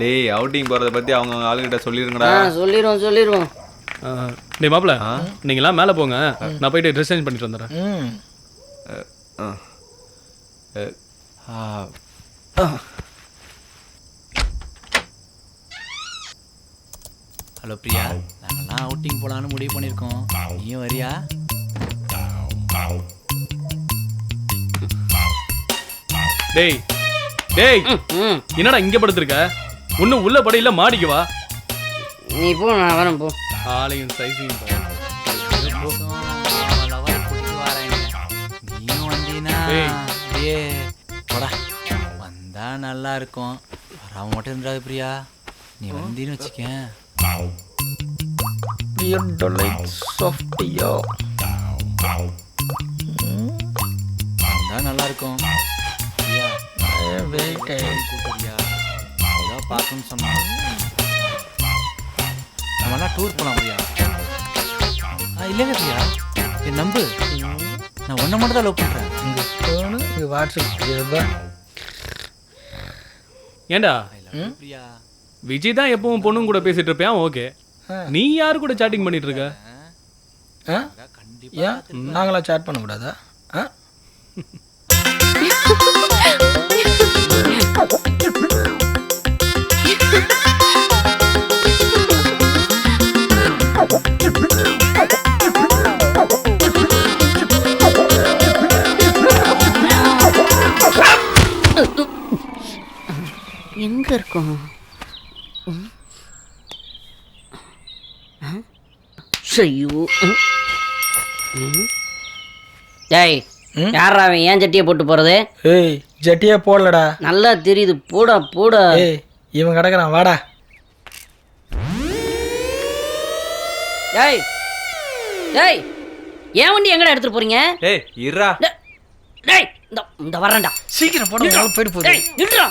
டேய் அவுட்டிங் போறத பத்தி அவங்க ஆளுகிட்ட சொல்லிருங்கடா. சொல்லிடுவோம் சொல்லிடுவோம் டேய் மாப்பிள நீங்களாம் மேலே போங்க. நான் போயிட்டு ட்ரெஸ் சேஞ்ச் பண்ணிட்டு வந்துடுறேன். ஹலோ பிரியா. நாங்கெல்லாம் அவுட்டிங் போலான்னு முடிவு பண்ணியிருக்கோம். நீயும் வரியா? டேய் டேய் என்னடா இங்க படுத்திருக்க? ஒன்னும் உள்ள படையில மாடிக்கு வா. நீ போ நான் வரேன் போ. ஆளையும் சைஸையும். நீயும் வந்தீனா ஏய். அப்படியே போடா. வந்தா நல்லா இருக்கும். வராம மட்டும் இருந்துடாது பிரியா. நீ வந்தீன்னு வச்சுக்கேன். வந்தா நல்லா இருக்கும். பிரியா கூப்பிடுறியா ஏதாவது பார்க்கணும்னு சொன்னான் நம்மலாம் டூர் போகலாம் பிரியா? இல்லைங்க பிரியா. என் நம்பு. நான் ஒன்றை மட்டும் தான் லவ் பண்ணுறேன் இங்கே ஃபோனு இங்கே வாட்ஸ்அப் பிரியா விஜய் தான் எப்பவும் பொண்ணுங்க கூட பேசிட்டு இருப்பியான் ஓகே. நீ யாரு கூட சாட்டிங் பண்ணிட்டு இருக்க? ஆ? கண்டிப்பா ஏன்? நாங்களா சேட் பண்ணக்கூடாதா? ஆ இருக்கும்? ஐயோ. டேய்? யாரா அவன் ஏன் சட்டியை போட்டு போறது? ஏய் ஜட்டியே போடலடா. நல்லா தெரியுது போடா போடா. ஏய் இவன் கிடக்குறான் வாடா. டேய் டேய் ஏன் வண்டி எங்கடா எடுத்துட்டு போறீங்க? டேய் இருடா. டே- டேய் இந்த இந்த வரேன்டா சீக்கிரம் போட போயிட்டு போகுது. டேய் நில்றா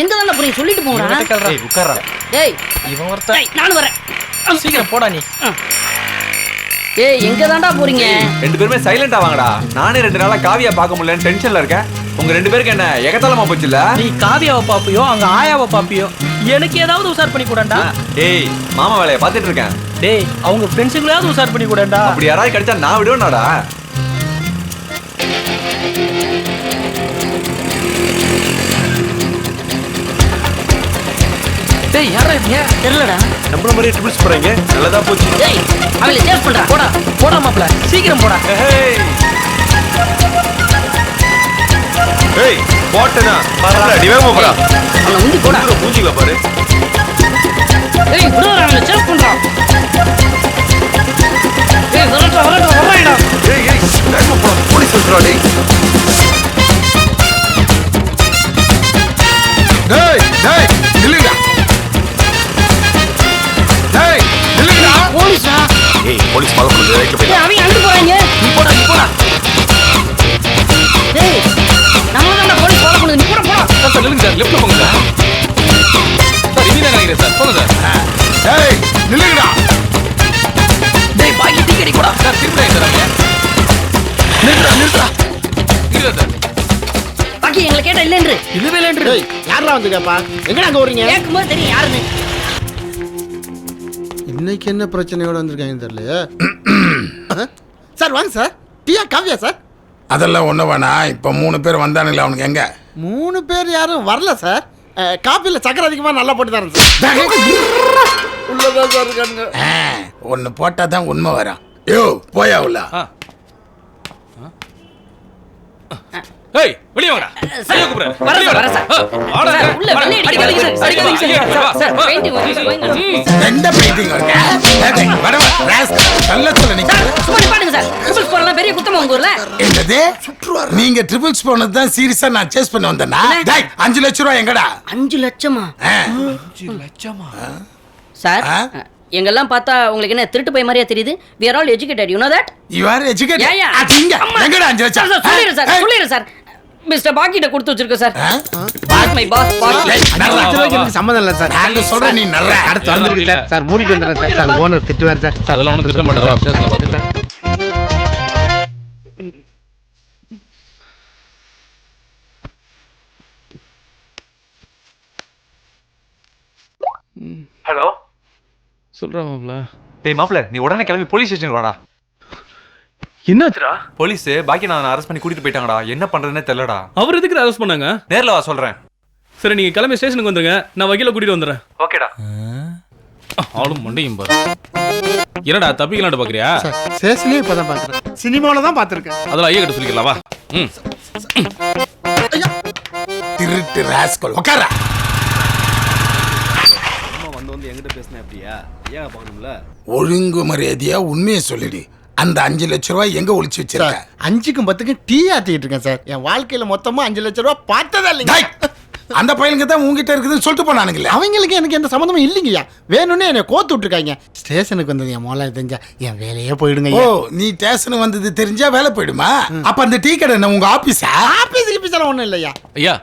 எங்க தானே போறீங்க? சொல்லிட்டு போங்கடா. டேய் உட்கார்றா. டேய். இவன் ஒருத்தன். டேய் நானும் வரேன். சீக்கிரம் போடா நீ. ஏய் எங்க தான்டா போறீங்க ரெண்டு பேருமே சைலண்டா வாங்கடா. நானே ரெண்டு நாளா காவியா பார்க்க முடியலன்னு டென்ஷன்ல இருக்கேன். உங்க ரெண்டு பேருக்கு என்ன எகத்தாலமா போச்சுல நீ காவியாவை பாப்பியோ அங்க ஆயாவை பாப்பியோ எனக்கு ஏதாவது உசார் பண்ணி கூடண்டா? டேய் மாமா வேலையை பார்த்துட்டு இருக்கேன். டேய் அவங்க ஃப்ரெண்ட்ஸுங்களாவது உசார் பண்ணி கூடண்டா? அப்படி யாராவது கிடைச்சா நான் விடுவேனாடா டேய் யாரா இவங்க தெரியலடா நம்மள மாதிரி ட்ரிபிள்ஸ் போறீங்க நல்லதா போச்சு டேய் அவளை சேவ் பண்றா போடா போடா மாப்ள சீக்கிரம் போடா ஏய் போட்டனா பரல நீ வேகமா போடா அவனை உந்தி போடா மூஞ்சில பாரு சார் போங்க சார் டேய் நில்லுடா டேய் பாக்கி டீ கடி சார் நில்றா நில்றா இருக்கா சார். பாக்கி எங்களை கேட்டா இல்லைன்று இதுவே இல்லைன்று யாரெல்லாம் வந்துக்கப்பா எங்கடா அங்க வரீங்க கேட்கும்போது தெரியும் யாருன்னு. இன்னைக்கு என்ன பிரச்சனையோட வந்திருக்காங்கன்னு தெரியலையே. சார் வாங்க சார். டீயா காவியா சார்? அதெல்லாம் ஒன்றும் வேணாம். இப்போ மூணு பேர் வந்தானுங்களே அவனுக்கு எங்க? மூணு பேர் யாரும் வரல சார். காப்பியில் சக்கரை அதிகமாக நல்லா போட்டு தரேன் சார். உள்ளதான் சார் இருக்கானுங்க. ஒன்று போட்டால் தான் உண்மை வரும். யோ போயா உள்ள. ஏய் வெளிய வாடா. சார், வரேன் சார், சார். சார், உள்ள அடிக்காதீங்க சார், அடிக்காதீங்க சார். சார், சார், வர சொல்ல நீங்க சார், சும்மா நிப்பாட்டுங்க சார். ட்ரிபிள்ஸ் போறலாம் பெரிய குத்தமா உங்க ஊர்ல? என்னது? நீங்க ட்ரிபிள்ஸ் போனது தான் சீரியஸா நான் சேஸ் பண்ண வந்தேனா? டேய் அஞ்சு லட்ச ரூபா எங்கடா? அஞ்சு லட்சமா? ஆ, சார் ஆ? எங்கெல்லாம் பார்த்தா உங்களுக்கு என்ன திருட்டு போய் மாதிரியா தெரியுது? We are all educated you know that? You are educated? Yeah, yeah. அது இங்க. அம்மா. எங்கடா அஞ்சு சார் லட்சம் சார் சொல்லிடுறேன் சார்? சொல்லிடுறேன் சார். மிஸ்டர் பாக்கிட்ட கொடுத்து வச்சிருக்கேன் sir. Boss my boss boss சம்மதம் இல்ல சார். நாங்க சொல்ற நீ நல்லா அடுத்து வந்துருக்கீங்க சார் மூடிட்டு வந்துறேன் சார். ஓனர் திட்டுவார் சார். சார் அதெல்லாம் ஒண்ணு திட்ட மாட்டேன் ஹலோ சொல்றா மாப்ள டேய் மாப்ள நீ உடனே கிளம்பி போலீஸ் ஸ்டேஷன் வாடா. என்னாச்சுடா? போலீஸ் பாக்கி நான் அரெஸ்ட் பண்ணி கூட்டிட்டு போயிட்டாங்கடா. என்ன பண்றதுன்னே தெரியலடா. அவர் எதுக்கு அரெஸ்ட் பண்ணாங்க? நேர்ல வா சொல்றேன். சரி நீங்க கிளம்பி ஸ்டேஷனுக்கு வந்துருங்க. நான் வக்கீல கூட்டிட்டு வந்துடுறேன். ஓகேடா. ஆளும் மண்டையும் பாரு. என்னடா தப்பிக்கலாம்னு பாக்குறியா? சார் சேஷனே இப்போ தான் பார்க்குறேன் சினிமாவில் தான் பார்த்துருக்கேன் அதெல்லாம் ஐயா கிட்ட சொல்லிக்கலாம் வா. திருட்டு ராஸ்கல் உட்காரா ஒழுங்கு மரியாதையா உண்மையை சொல்லிடு. அந்த அஞ்சு லட்ச ரூபாய் எங்க ஒளிச்சு சார் வச்சிருக்க? அஞ்சுக்கும் பத்துக்கும் டீ ஆத்திட்டு இருக்கேன் சார். என் வாழ்க்கையில் மொத்தமாக அஞ்சு லட்ச ரூபா பார்த்ததா இல்லைங்க. அந்த பையனுக்கு தான் உங்ககிட்ட இருக்குதுன்னு சொல்லிட்டு போனானுங்களே. அவங்களுக்கு எனக்கு எந்த சம்மந்தமும் இல்லைங்கய்யா. வேணும்னே என்னை கோத்து விட்டுருக்காங்க. ஸ்டேஷனுக்கு வந்தது என் மோளம் தெரிஞ்சா என் வேலையே போயிடுங்க ஓ நீ ஸ்டேஷன் வந்தது தெரிஞ்சா வேலை போயிடுமா? அப்ப அந்த டீ கடை என்ன உங்க ஆபீஸா? ஆபீஸ் கிபீஸெல்லாம் ஒன்றும் இல்லையா? ஐயா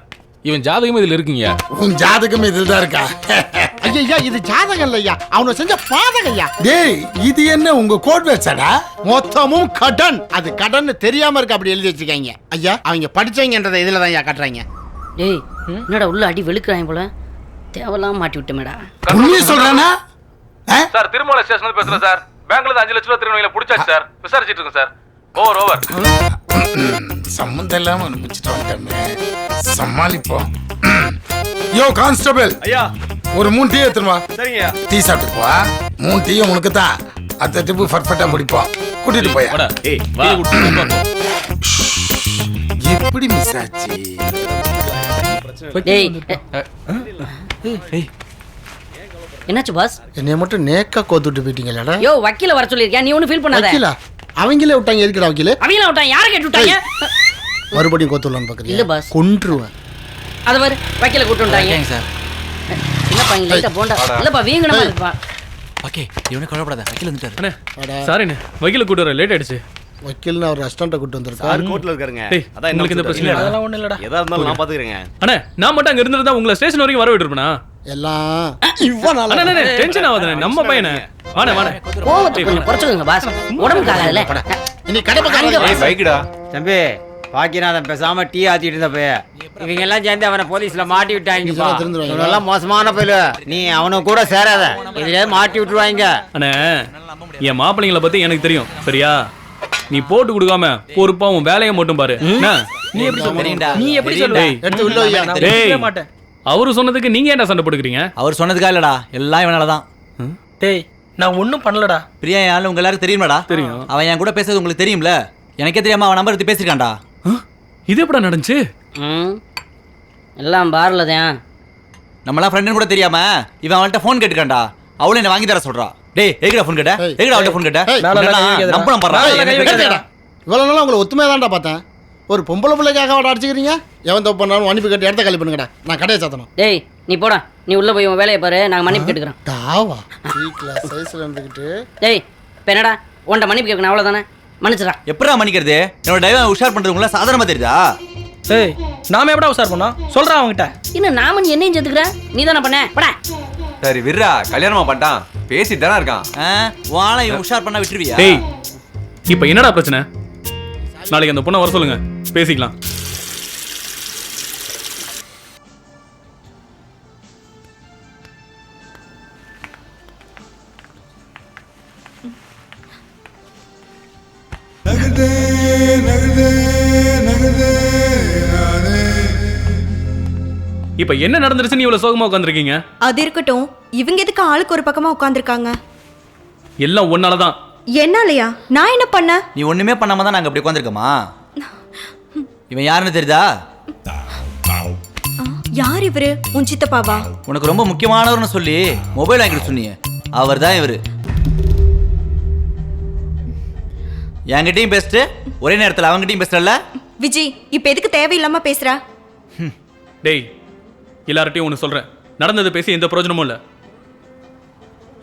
இவன் ஜாதகமே இதுல இருக்குங்க உன் ஜாதகம் இதில் தான் இருக்கா? ஐயா இது ஜாதகம் இல்லையா அவனை செஞ்ச பாதகையா? டேய் இது என்ன உங்க கோட் வேர்ட்ஸாடா? மொத்தமும் கடன். அது கடன் தெரியாம இருக்கு அப்படி எழுதி வச்சிருக்காங்க ஐயா அவங்க படிச்சவங்கன்றதை இதுல தான் ஐயா கட்டுறாங்க. டேய் என்னடா உள்ள அடி வெளுக்கிறாங்க போல? தேவலாம் மாட்டி விட்டமேடா உண்மையை சொல்றானா ஆ? சார் திருமலை ஸ்டேஷன்ல பேசுறேன் சார். பேங்க்ல அஞ்சு லட்ச ரூபா திருநெல்வேலியில புடிச்சாச்சு சார். விசாரிச்சிட்டு இருக்கேன் சார். ஓவர் ஓவர் சம்மந்தம் இல்லாம அனுப்பிச்சுட்டு வந்துட்டோமே. சமாளிப்போம். Yo constable. ஐயா ஒரு மூணு டீ எடுத்துன்னு வா. சரிங்க. டீ சாப்பிட்டு மூணு டீயும் உனக்கு தான் அத்த டிப்பு பர்ஃபெக்டா முடிப்போம் கூட்டிட்டு போய். எப்படி மிஸ் ஆச்சு? என்னாச்சு பாஸ் என்னைய மட்டும் நேக்கா கோத்து விட்டு போயிட்டீங்களா யோ வக்கீல வர சொல்லியிருக்கேன் நீ ஒன்றும் ஃபீல் பண்ணாத. வக்கீலா? அவங்களே விட்டாங்க எதுக்குடா வக்கீல? அவங்கள விட்டான் யாரை கேட்டு விட்டாங்க? மறுபடியும் கோத்து விடலான்னு இல்ல பாஸ். கொன்றுவேன். அதை பாரு வக்கீல கூட்டு வந்துட்டாங்க. சார். என்னப்பா இங்க லைட்டா போண்டா? இல்லப்பா வீங்கணுமா இருப்பா. ஓகே இவனே கவலைப்படாத வக்கீல் வந்துட்டாரு. அண்ணே. சாரிண்ணே வக்கீல கூட்டு வர லேட் ஆயிடுச்சு. வக்கீல்னு அவர் ரெஸ்டாரண்ட்டை கூட்டு வந்திருக்காரு. கோர்ட்ல இருக்காருங்க. டேய் உங்களுக்கு இந்த பிரச்சனை? இல்ல. அதெல்லாம் ஒண்ணும் இல்லடா. எதா இருந்தாலும் நான் பாத்துக்கிறேங்க. அண்ணே நான் மட்டும் அங்க இருந்திருந்தா உங்களை ஸ்டேஷன் வரைக்கும் வர விட்டுருப்பேனா? எல்லாம் இவ்வளவு நாளா? அண்ணே அண்ணே டென்ஷன் ஆகாதண்ணே. நம்ம பையனே. வாணே கோவத்தை கொஞ்சம் பாஸ் ஏய் பைக்குடா. தம்பி பாக்கியநாதன் பேசாம டீ ஆத்திட்டு இருந்த போய். இவங்க எல்லாம் சேர்ந்து அவனை போலீஸ்ல மாட்டி திருந்துருவாங்களா? இவனெல்லாம் மோசமான போயில நீ அவனு கூட சேராத. இதுல மாட்டி விட்டுருவாங்க. அண்ணே என் மாப்பிள்ளைங்கள பத்தி எனக்கு தெரியும். சரியா? நீ போட்டு கொடுக்காம பொறுப்பா உன் வேலையை மட்டும் பாரு? நீ எப்படி சொல்ற? தெரியும்டா. நீ எப்படி மாட்டேன். அவரு சொன்னதுக்கு நீங்க என்ன சண்டை போட்டுக்கிறீங்க? அவர் சொன்னதுக்கா இல்லடா. எல்லாம் இவனால தான் டேய் நான் ஒண்ணும் பண்ணலடா. பிரியா ஆளு உங்க எல்லாருக்கும் தெரியுமாடா? தெரியும். அவன் என் கூட பேசுறது உங்களுக்கு தெரியும்ல? எனக்கே தெரியாம அவன் நம்பர் எடுத்து பேசிருக்கான்டா? இது எப்படா நடந்துச்சு? ம். எல்லாம் பார்ல தான். நம்மளாம் ஃப்ரெண்டுன்னு கூட தெரியாம இவன் அவன்கிட்ட ஃபோன் கேட்டுக்கான்டா. அவளும் என்ன வாங்கி தர சொல்றா. டேய் எதுக்குடா ஃபோன் கேட்ட? எதுக்குடா அவள்கிட்ட ஃபோன் கேட்ட. நம்பலாம் பாடுறா மேல கை வைக்காதடா. இவ்வளவு நாளா உங்களை ஒத்துமையா தான்டா பார்த்தேன். ஒரு பொம்பளை பிள்ளைக்காக வாட அடிச்சுக்கிறீங்க? எவன் தப்பு பண்ணாலும் அனுப்பி கட்டி இடத்த காலி பண்ணுங்கடா. நான் கடையை சாத்தணும். டேய் நீ போடா. நீ உள்ள போய் உன் வேலையை பாரு. நாங்க மன்னிப்பு கேட்டுக்கிறோம். தாவா வீட்டில் சைஸ்ல இருந்துக்கிட்டு. டேய் இப்போ என்னடா? உன்ட்ட மன்னிப்பு கேட்கணும் அவ்வளோதானே மன்னிச்சிடா எப்படா மன்னிக்கிறது? என்னோட டிரைவர் உஷார் பண்றது உங்கள சாதாரணமா தெரியுதா? ஏய் நாம எப்படா உசார் பண்ணோம்? சொல்றா அவன்கிட்ட. இன்னும் நாம நீ என்னையும் சேர்த்துக்கிற? நீ தானே பண்ண? படா. சரி விர்ரா கல்யாணமா பண்ணிட்டான். பேசிட்டு தானே இருக்கான். ஆளை இவன் உஷார் பண்ணா விட்டுருவியா? டேய் இப்போ என்னடா பிரச்சனை? நாளைக்கு அந்த பொண்ணை வர சொல்லுங்க. பேசிக்கலாம். இப்போ என்ன நடந்துருச்சுன்னு இவ்வளவு சோகமா உட்காந்துருக்கீங்க அது இருக்கட்டும். இவங்க எதுக்கு ஆளுக்கு ஒரு பக்கமா உட்காந்துருக்காங்க எல்லாம் ஒன்னால தான் என்னாலயா? நான் என்ன பண்ண? நீ ஒண்ணுமே பண்ணாம தான் நாங்க இப்படி உட்காந்துருக்கோமா இவன் யாருன்னு தெரியுதா? யார் இவரு? உன் சித்தப்பாவா? உனக்கு ரொம்ப முக்கியமானவர்னு சொல்லி மொபைல் வாங்கிட்டு சொன்னீங்க. அவர் தான் இவர். என்கிட்டயும் பேசிட்டு ஒரே நேரத்தில் அவங்ககிட்டயும் பேசுறல விஜி இப்ப எதுக்கு தேவையில்லாம பேசுற? டேய் எல்லார்ட்டையும் ஒன்று சொல்கிறேன் நடந்தது பேசி எந்த பிரயோஜனமும் இல்லை.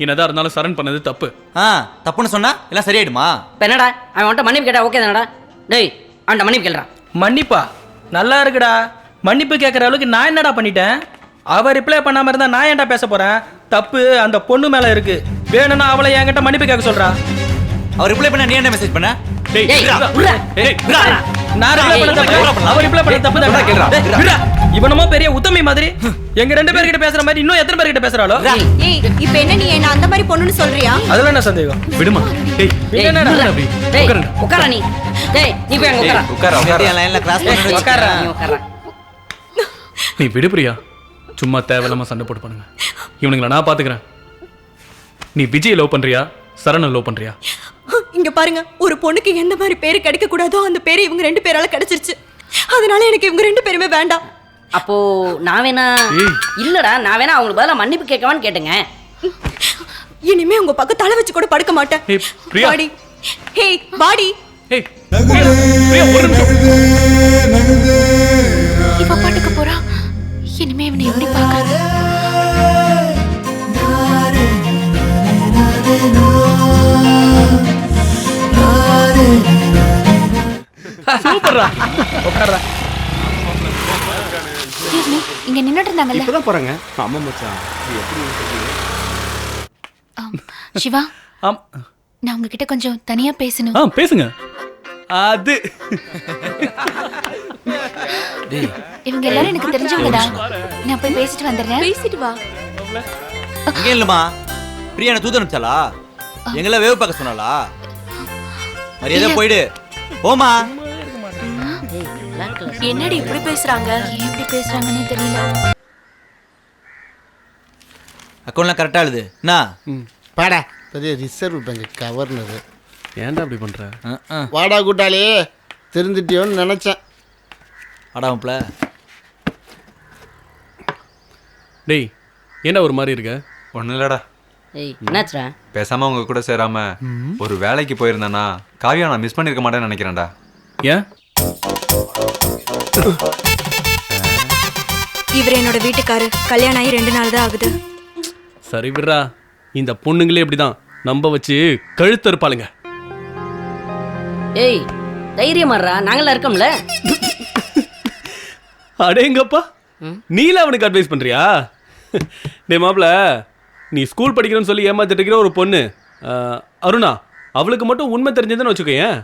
என்னதான் இருந்தாலும் சரண் பண்ணது தப்பு. ஆ தப்புன்னு சொன்னா எல்லாம் சரியாயிடுமா? இப்போ என்னடா? அவன் உன்ட்ட மன்னிப்பு கேட்டா ஓகே தானடா? டேய் அவன்கிட்ட மன்னிப்பு கேள்றா மன்னிப்பா? நல்லா இருக்குடா. மன்னிப்பு கேட்குற அளவுக்கு நான் என்னடா பண்ணிட்டேன்? அவ ரிப்ளை பண்ணாம இருந்தா நான் ஏன்டா பேச போறேன்? தப்பு அந்த பொண்ணு மேல இருக்கு. வேணும்னா அவளை என்கிட்ட மன்னிப்பு கேட்க சொல்றா. அவர் ரிப்ளை பண்ண நீ என்ன மெசேஜ் பண்ண? டேய் டேய், விட்றா. விட்றா. டேய், விட்றா. இவனமோ பெரிய உத்தமி மாதிரி. எங்க ரெண்டு பேர்கிட்ட பேசுற மாதிரி இன்னும் எத்தனை பேர்கிட்ட பேசுறாளோ? ஏய் இப்ப என்ன நீ என்ன அந்த மாதிரி பொண்ணுன்னு சொல்றியா? அதுல என்ன சந்தேகம்? விடுமா. டேய் டேய், என்னடா? உட்காரு. நீ? டேய் நீ போய் அங்க உட்காரா? ஏய், உட்கார உட்கார. லைன்ல கிராஸ் டேய், பண்ணி உட்கார்றா. நீ உட்காரா? நீ விடு பிரியா சும்மா தேவையில்லாம சண்டை போட்டு பண்ணுங்க. இவனுங்களை நான் பாத்துக்கிறேன். நீ விஜய் லவ் பண்றியா? சரண லவ் பண்றியா? இங்க பாருங்க ஒரு பொண்ணுக்கு எந்த மாதிரி பேரு கிடைக்க கூடாதோ அந்த பேரு இவங்க ரெண்டு பேரால கிடைச்சிருச்சு. அதனால எனக்கு இவங்க ரெண்டு பேருமே வேண்டாம். அப்போ நான் வேணா. இல்லடா நான் வேணா அவங்களுக்கு பதிலா மன்னிப்பு கேட்கவான்னு கேட்டேங்க. இனிமே உங்க பக்கம் தலை வச்சு கூட படுக்க மாட்டேன். பாடி ஹே பாடி இவ பாட்டுக்கு போறா. இனிமே இவனை எப்படி பார்க்கறது? சூப்பர்ரா. உட்கார்றா Excuse me, இங்க நின்னுட்டு இருந்தாங்கல்ல இப்பதான் போறாங்க. ஆமா மச்சான் ஆம். சிவா ஆம். நான் உங்ககிட்ட கொஞ்சம் தனியா பேசணும். ஆ பேசுங்க. அது. இவங்க எல்லாரும் எனக்கு தெரிஞ்சவங்க தான் நான் போய் பேசிட்டு வந்துடுறேன். பேசிட்டு வா. இங்க இல்லம்மா. தூது அனுப்பிச்சாளா? எங்கள வேவ் பார்க்க சொன்னாளா? மரியாதை போயிடு. போமா என்னடி இப்படி பேசுறாங்க? ஏன் இப்படி பேசுறாங்கன்னு தெரியல. அக்கௌண்ட்லாம் கரெக்டா எழுது. என்ன? பாடா. பெரிய ரிசர்வ் பேங்க் கவர்னர். ஏன்டா அப்படி பண்ற. வாடா கூட்டாளி. தெரிஞ்சிட்டியோன்னு நினைச்சேன். அடாமப்ல டேய் ஏன்டா ஒரு மாதிரி இருக்க? ஒன்றும் இல்லடா. என்னாச்சுடா? பேசாம உங்க கூட சேராம ஒரு வேலைக்கு போயிருந்தேன்னா காவியா நான் மிஸ் பண்ணிருக்க மாட்டேன்னு நினைக்கிறேன்டா. ஏன்? இவர் என்னோட வீட்டுக்காரு. கல்யாணம் ஆகி ரெண்டு நாள் தான் ஆகுது. சரி விடுறா. இந்த பொண்ணுங்களே இப்படிதான். நம்ப வச்சு கழுத்து இருப்பாளுங்க ஏய் தைரியமாடுறா நாங்களாம் இருக்கோம்ல. அடேங்கப்பா. நீல அவனுக்கு அட்வைஸ் பண்றியா? டேய் மாப்ள நீ ஸ்கூல் படிக்கிறேன்னு சொல்லி ஏமாத்திட்டு இருக்கிற ஒரு பொண்ணு அருணா அவளுக்கு மட்டும் உண்மை தெரிஞ்சதுன்னு வச்சுக்கோயேன்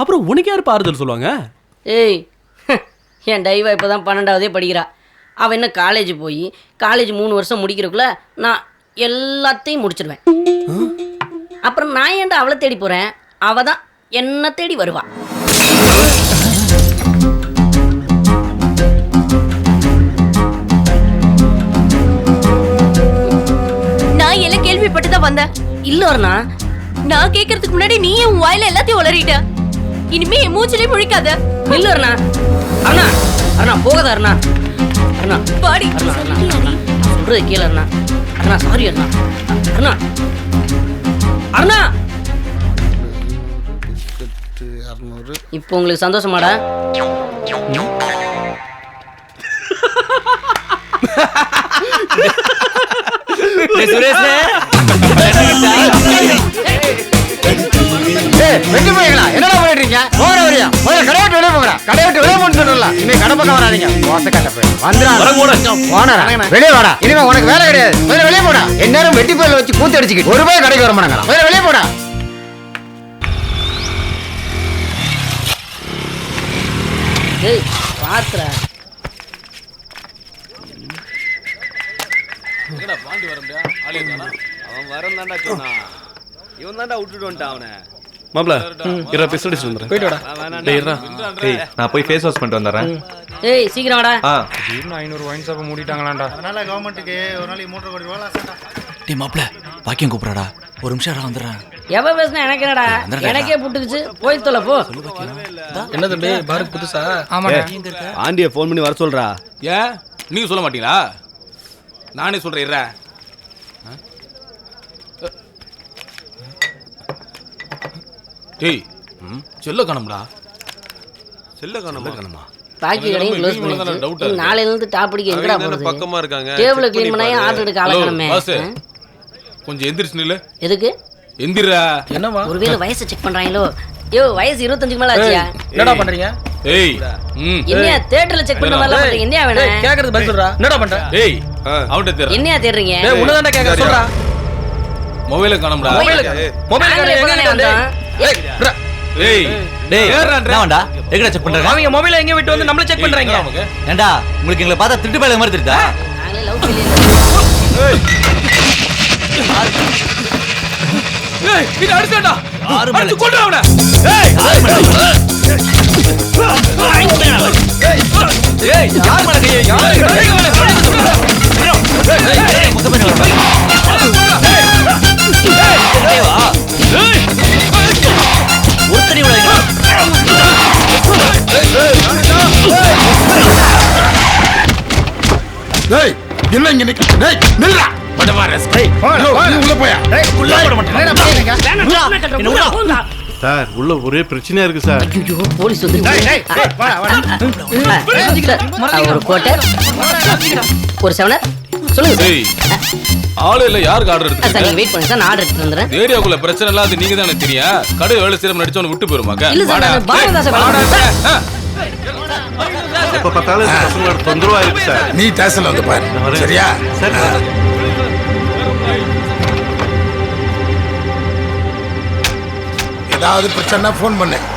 அப்புறம் உனக்கு யார் ஆறுதல் சொல்லுவாங்க? ஏய் என் டைவா இப்போ தான் பன்னெண்டாவதே படிக்கிறா. அவள் என்ன காலேஜ் போய் காலேஜ் மூணு வருஷம் முடிக்கிறதுக்குள்ள நான் எல்லாத்தையும் முடிச்சிடுவேன் அப்புறம் நான் ஏன்டா அவளை தேடி போகிறேன் அவள் தான் என்ன தேடி வருவா. கேள்விப்பட்டு தான் வந்தேன். இல்லை அருணா நான் கேட்கறதுக்கு முன்னாடி நீ உன் வாயில எல்லாத்தையும் உளறிட்ட. இனிமே என் மூச்சிலே முழிக்காத. இல்லை அருணா. அருணா அருணா போகாத அருணா. அருணா பாடி. அருணா அருணா அருணா. சொல்றது கேளு அருணா. அருணா சாரி அருணா. அருணா. அருணா. இரநூறு இப்போ உங்களுக்கு சந்தோஷமாடா? சுரேஷ். வெட்டி போய்ங்களா என்னடா பண்ணிட்டு இருக்கீங்க போற வரையா முதல்ல கடை விட்டு வெளியே போங்கடா கடை விட்டு வெளியே போன்னு சொல்லல இனிமே கடை பக்கம் வராதீங்க மோச கட்ட போய் வந்துடா போனடா வெளியே வாடா இனிமே உனக்கு வேலை கிடையாது முதல்ல வெளியே போடா எந்நேரம் வெட்டி போயில வச்சு கூத்து அடிச்சுக்கிட்டு ஒரு ரூபாய் கடைக்கு வர மாட்டாங்க முதல்ல வெளியே போடா ஏய் பாத்துறா மாப்ள இரா பிஸ்ட் அடிச்சு வந்துடுறேன் போயிட்டு வாடா. டேய் இரா டேய் நான் போய் ஃபேஸ் வாஷ் பண்ணிட்டு வந்துடுறேன். ஏய் சீக்கிரம் வாடா. ஆ. அதனால கவர்மெண்ட்டுக்கு ஒரு நாளைக்கு மூன்றரை கோடி ரூபா லாசம்டா. டேய் மாப்ள பாக்கியம் கூப்பிடாடா ஒரு நிமிஷம் இடம் வந்துடுறேன். எவ பேசுனா எனக்கு என்னடா? எனக்கே புட்டுக்குச்சு. போய் தொலை போ. என்ன தம்பி பாரத் புதுசா? ஆண்டிய ஃபோன் பண்ணி வர சொல்றா. ஏன்? நீங்க சொல்ல மாட்டீங்களா? நானே சொல்றேன் இருடா. டேய் செல்ல காணும்டா. செல்ல காணுமா? பாக்கி கடையும் க்ளோஸ் டவுட் பண்ணிடுச்சு. நாளையில இருந்து டாப் அடிக்க எங்கடா போறது? பக்கமா இருக்காங்க? டேபிள க்ளீன் பண்ணா ஆர்டர் எடுக்க அழகணுமே கொஞ்சம் எந்திரிச்சு நில்லு. எதுக்கு? எந்திரா என்னவா ஒருவேளை வயசை செக் பண்றாங்களோ? யோ வயசு இருபத்தஞ்சுக்கு மேல ஆச்சியா? என்னடா பண்றீங்க? ஏய் என்னையா தேட்டர்ல செக் பண்ற மாதிரிலாம் பண்றீங்க? என்னையா வேணும் கேக்குறது பதில் சொல்றா. என்னடா பண்ற? ஏய் அவன்கிட்ட தெரியல என்னையா தேடுறீங்க? டேய் உன்னதான்டா கேக்குற சொல்றா. மொபைல காணும்டா. மொபைல் மொபைல் கடை எங்க இப்பதானே ஏய் டேய் ஏறுறான்றே. என்ன வேண்டா எங்கடா செக் பண்றாங்க அவங்க மொபைல எங்க விட்டு வந்து நம்மள செக் பண்றாங்க ஏண்டா உங்களுக்கு எங்களை பார்த்தா திருட்டு பயில மாதிரி தெரியுதா நாங்களே லவ் ஃபெயிலியர் ஏய் இது அடிச்சாடா ஆறு மேல கொண்டு அவன ஏய் யார் மேல கையை யார் ஒருத்தனி டேய் என்ன இங்க நிக்க டேய் நில்றா படவா ரெஸ்ட் உள்ள போயா சார் உள்ள ஒரே பிரச்சனையா இருக்கு சார் ஐயோ போலீஸ் வந்து ஒரு கோட்டை ஒரு செவனர் சொல்லுங்க டேய் ஆளு இல்ல யாருக்கு ஆர்டர் ஆ, சார் எடுத்து நீங்க வெயிட் பண்ணுங்க சார் நான் ஆர்டர் எடுத்துட்டு வந்துடுறேன் ஏரியாக்குள்ள பிரச்சனை எல்லாம் அது நீங்க தானே தெரியும் கடை வேலை செய்யற நடிச்சவன விட்டு போயிருமாக்க இல்ல சார் நான் பாரதா சார் எப்ப பார்த்தாலும் இந்த பசங்களோட தொந்தரவா இருக்கு சார் நீ ஸ்டேஷன்ல வந்து பாரு சரியா சரி ஏதாவது பிரச்சனை ஃபோன் பண்ணு